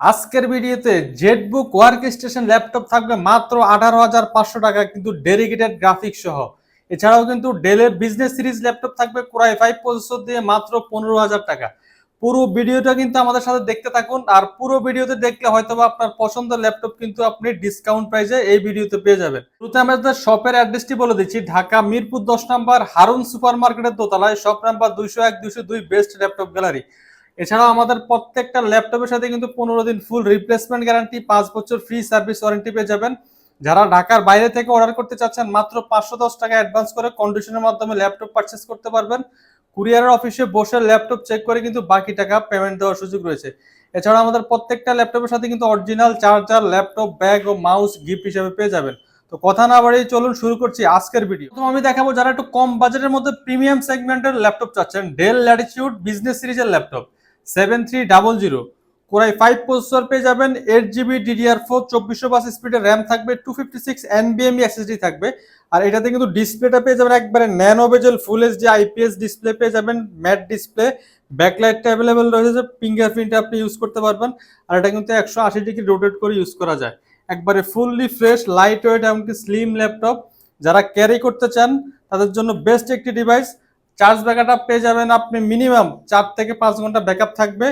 আজকের ভিডিওতে Jetbook workstation laptop থাকবে মাত্র আঠারো হাজার পাঁচশো টাকা, কিন্তু ডেডিকেটেড গ্রাফিক্স সহ। এছাড়াও কিন্তু ডেলের বিজনেস সিরিজ ল্যাপটপ থাকবে কোরাই ফাইভ প্রসেসর দিয়ে মাত্র পনেরো হাজার টাকা। পুরো ভিডিওটা কিন্তু আমাদের সাথে দেখতে থাকুন, আর পুরো ভিডিওতে দেখলে হয়তো আপনার পছন্দের ল্যাপটপ কিন্তু আপনি ডিসকাউন্ট প্রাইসে এই ভিডিওতে পেয়ে যাবেন। শুরুতে আমাদের শপের অ্যাড্রেসটি বলে দিচ্ছি, ঢাকা মিরপুর দশ নাম্বার হারুন সুপার মার্কেটের দোতলায় শপ নাম্বার দুইশো এক, দুইশো দুই বেস্ট ল্যাপটপ গ্যালারি এছাড়াও আমাদের প্রত্যেকটা ল্যাপটপের সাথে কিন্তু পনেরো দিন ফুল রিপ্লেসমেন্ট গ্যারান্টি পাঁচ বছর ফ্রি সার্ভিস ওয়ারেন্টি পেয়ে যাবেন। যারা ঢাকার বাইরে থেকে অর্ডার করতে চাচ্ছেন, মাত্র পাঁচশো দশ টাকা অ্যাডভান্স করে কন্ডিশনের মাধ্যমে ল্যাপটপ পারচেস করতে পারবেন। কুরিয়ারের অফিসে বসে ল্যাপটপ চেক করে কিন্তু বাকি টাকা পেমেন্ট দেওয়ার সুযোগ রয়েছে। এছাড়া আমাদের প্রত্যেকটা ল্যাপটপের সাথে কিন্তু অরিজিনাল চার্জার ল্যাপটপ ব্যাগ ও মাউস গিফট হিসেবে পেয়ে যাবেন। তো কথা না বাড়িয়ে চলুন শুরু করছি আজকের ভিডিও প্রথম আমি দেখাবো যারা একটু কম বাজেটের মধ্যে প্রিমিয়াম সেগমেন্টের ল্যাপটপ চাচ্ছেন ডেল ল্যাটিটিউড বিজনেস সিরিজের laptop. Seven three double zero core i five processor পেয়ে যাবেন এইট জিবি ডিডিআর ফোর চব্বিশশো বাস স্পিডের র্যাম থাকবে টু ফিফটি সিক্স এনবিএমই এসএসডি থাকবে। আর এটাতে কিন্তু ডিসপ্লেটা পেয়ে যাবেন একবারে nano bezel full HD IPS display পেয়ে যাবেন ম্যাট ডিসপ্লে ব্যাকলাইটটা অ্যাভেলেবেল রয়েছে ফিঙ্গারপ্রিন্ট আপনি ইউজ করতে পারবেন। আর এটা কিন্তু একশো আশি ডিগ্রি রোটেট করে ইউজ করা যায়। একবারে ফুললি ফ্রেশ লাইট ওয়েট এমনকি স্লিম ল্যাপটপ যারা ক্যারি করতে চান, তাদের জন্য বেস্ট একটি ডিভাইস চার্জ ব্যাকআপ পেয়ে যাবেন আপনি মিনিমাম চার থেকে পাঁচ ঘণ্টা ব্যাকআপ থাকবে।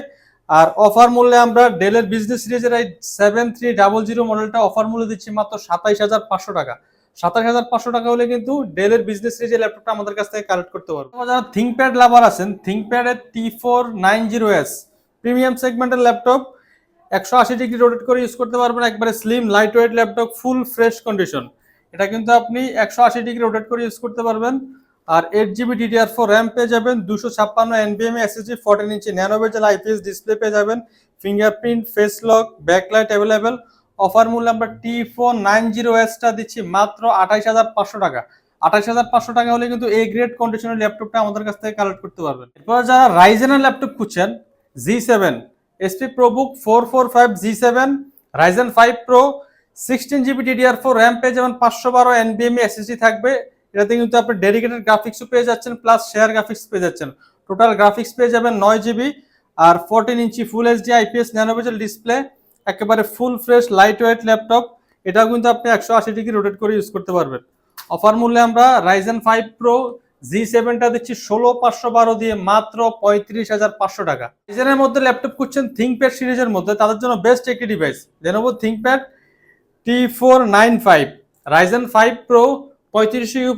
আর অফার মূল্যে আমরা ডেলের বিজনেস সিরিজের এই সেভেন থ্রি ডাবল জিরো মডেলটা অফার মূল্যে দিচ্ছি মাত্র সাতাইশ হাজার পাঁচশো টাকা। সাতাশ হাজার পাঁচশো টাকা হলে কিন্তু ডেলের বিজনেস সিরিজের ল্যাপটপটা আমাদের কাছ থেকে কালেক্ট করতে পারব। যারা থিঙ্কপ্যাড লাভার আছেন থিঙ্কপ্যাডের T four nine zero S premium সেগমেন্টের ল্যাপটপ একশো আশি ডিগ্রি রোটেট করে ইউজ করতে পারবেন। একবারে slim lightweight laptop full fresh condition এটা কিন্তু আপনি একশো আশি ডিগ্রি রোটেট করে ইউজ করতে পারবেন। আর eight GB DDR four RAM পেয়ে যাবেন, দুশো ছাপ্পান্ন এনবিএম SSD fourteen inch nano bezel IPS display পেয়ে যাবেন fingerprint face lock backlight available offer মূল্য আমরা টি ফোর নাইন জিরো এসটা দিচ্ছি মাত্র আঠাইশ হাজার পাঁচশো টাকা। আঠাইশ হাজার পাঁচশো টাকা হলে কিন্তু এই গ্রেড কন্ডিশনের ল্যাপটপটা আমাদের কাছ থেকে কালেক্ট করতে পারবেন। এরপর যারা রাইজেনের ল্যাপটপ খুঁজছেন G seven HP ProBook four four five G seven Ryzen five pro sixteen GB DDR four RAM পেয়ে যাবেন, পাঁচশো বারো এনবিএমই এসএসডি থাকবে। এটাতে কিন্তু আপনি ডেডিকেটেড গ্রাফিক্সও পেয়ে যাচ্ছেন প্লাস শেয়ার গ্রাফিক্স পেয়ে যাচ্ছেন। টোটাল গ্রাফিক্স পেয়ে যাবেন নয় জিবি আর fourteen inch full HD IPS nano bezel display একেবারে full fresh light weight laptop এটাও কিন্তু আপনি একশো আশি ডিগ্রি রোটেট করে ইউজ করতে পারবেন। অফার মূল্যে আমরা রাইজেন ফাইভ প্রো জি সেভেনটা দিচ্ছি ষোলো পাঁচশো বারো দিয়ে মাত্র পঁয়ত্রিশ হাজার পাঁচশো টাকা। রাইজেনের মধ্যে ল্যাপটপ করছেন থিঙ্কপ্যাড সিরিজের মধ্যে, তাদের জন্য বেস্ট একটি device Lenovo ThinkPad T four nine five Ryzen five pro পঁয়ত্রিশ ইউ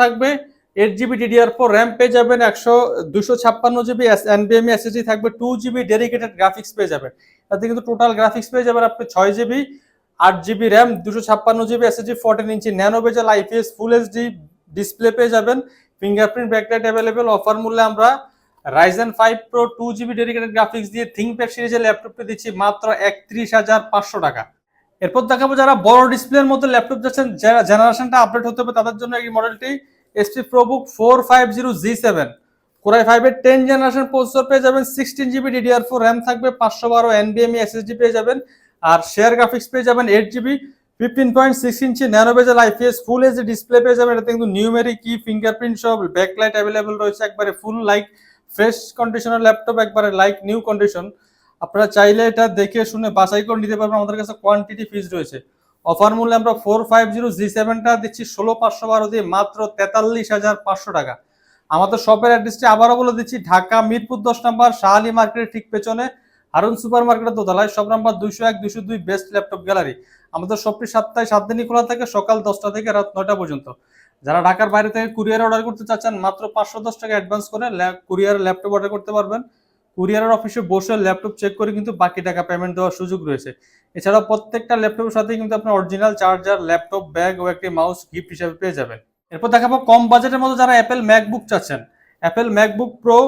থাকবে। Eight GB DDR four RAM পেয়ে যাবেন একশো দুশো ছাপ্পান্ন জিবি এনবিএমই এসএসডি থাকবে টু জিবি ডেডিকেটেড গ্রাফিক্স পেয়ে যাবেন। তাতে কিন্তু টোটাল গ্রাফিক্স পেয়ে যাবেন আপনি ছয় জিবি আট জিবি র্যাম দুশো ছাপ্পান্ন GB SSD fourteen inch nano bezel IPS full HD display পেয়ে যাবেন। ফিঙ্গারপ্রিন্ট ব্যাকলাইট অ্যাভেলেবেল অফার মূল্যে আমরা Ryzen five pro two GB dedicated graphics দিয়ে থিঙ্কপ্যাড সিরিজের ল্যাপটপটি দিচ্ছি মাত্র একত্রিশ হাজার পাঁচশো টাকা। এরপর দেখাবো যারা বড় ডিসপ্লের মধ্যে ল্যাপটপ যাচ্ছেন, যারা জেনারেশনটা আপডেট হতে হবে, তাদের জন্য এই মডেলটি HP ProBook four five zero G seven core i ফাইভের টেন জেনারেশন প্রসেসর পেয়ে যাবেন sixteen GB DDR four RAM থাকবে পাঁচশো বারো এনবিএমই এসএসডি পেয়ে যাবেন, আর শেয়ার গ্রাফিক্স পেয়ে যাবেন eight GB fifteen point six inch nano bezel IPS full HD display পেয়ে যাবেন, এটাতে কিন্তু নিউমেরিক কি ফিঙ্গারপ্রিন্ট সব ব্যাকলাইট অ্যাভেলেবেল রয়েছে, একবারে ফুল লাইক ফ্রেশ কন্ডিশনের ল্যাপটপ একবারে লাইক নিউ কন্ডিশন আপনারা চাইলে এটা দেখে শুনে বাছাই করে নিতে পারবেন। আমাদের কাছে কোয়ান্টিটি ফিজ রয়েছে। অফার মূল্যে আমরা ফোর ফাইভ জিরো জি সেভেনটা দিচ্ছি ষোলো পাঁচশো বারো দিয়ে মাত্র তেতাল্লিশ হাজার পাঁচশো টাকা। আমাদের শপের অ্যাড্রেসটি আবারও বলে দিচ্ছি, ঢাকা মিরপুর দশ নম্বর, শাহালি মার্কেটের ঠিক পেছনে, হারুন সুপার মার্কেটের দোতলায় সব নাম্বার দুইশো এক, দুইশো দুই বেস্ট ল্যাপটপ গ্যালারি আমাদের শপটি সপ্তাহে সাত দিনই খোলা থাকে, সকাল দশটা থেকে রাত নয়টা পর্যন্ত। যারা ঢাকার বাইরে থেকে কুরিয়ার অর্ডার করতে চাচ্ছেন, মাত্র পাঁচশো দশ টাকা অ্যাডভান্স করে কুরিয়ার ল্যাপটপ অর্ডার করতে পারবেন। কুরিয়ারের অফিসে বসে ল্যাপটপ চেক করে কিন্তু বাকি টাকা পেমেন্ট দেওয়ার সুযোগ রয়েছে। এছাড়াও প্রত্যেকটা ল্যাপটপের সাথে কিন্তু আপনার অরিজিনাল চার্জার ল্যাপটপ ব্যাগ ও একটি মাউস গিফট হিসেবে পেয়ে যাবেন। এরপর দেখাবো কম বাজেটের মধ্যে যারা অ্যাপেল ম্যাকবুক চাচ্ছেন। অ্যাপেল ম্যাকবুক প্রো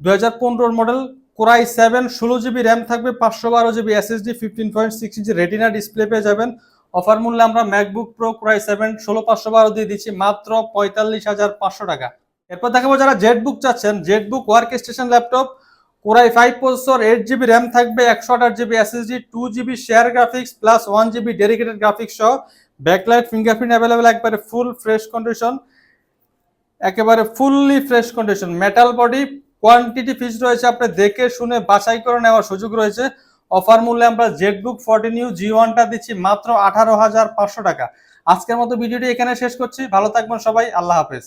দু হাজার মডেল কোরাই সেভেন ষোলো জিবি র্যাম থাকবে, পাঁচশো বারো GB SSD fifteen point six inch Retina display পেয়ে যাবেন। অফার মূল্যে আমরা ম্যাকবুক প্রো কোরাই সেভেন ষোলো, পাঁচশো বারো দিয়ে দিচ্ছি মাত্র পঁয়তাল্লিশ হাজার পাঁচশো টাকা। এরপর দেখাবো যারা জেটবুক চাচ্ছেন JetBook workstation laptop core i five processor eight GB RAM থাকবে, একশো আঠাশ GB SSD two GB share graphics plus one GB dedicated graphics সহ। ব্যাকলাইট ফিঙ্গারপ্রিন্ট অ্যাভেলেবেল একবারে ফুল ফ্রেশ কন্ডিশন একেবারে fully fresh condition metal body quantity ফিস রয়েছে আপনি দেখে শুনে বাছাই করে নেওয়ার সুযোগ রয়েছে। অফার মূল্যে আমরা জেটবুক ফোরটিন ইউ জি ওয়ানটা দিচ্ছি মাত্র আঠারো হাজার পাঁচশো টাকা। আজকের মতো ভিডিওটি এখানে শেষ করছি। ভালো থাকবেন সবাই। আল্লাহ হাফেজ।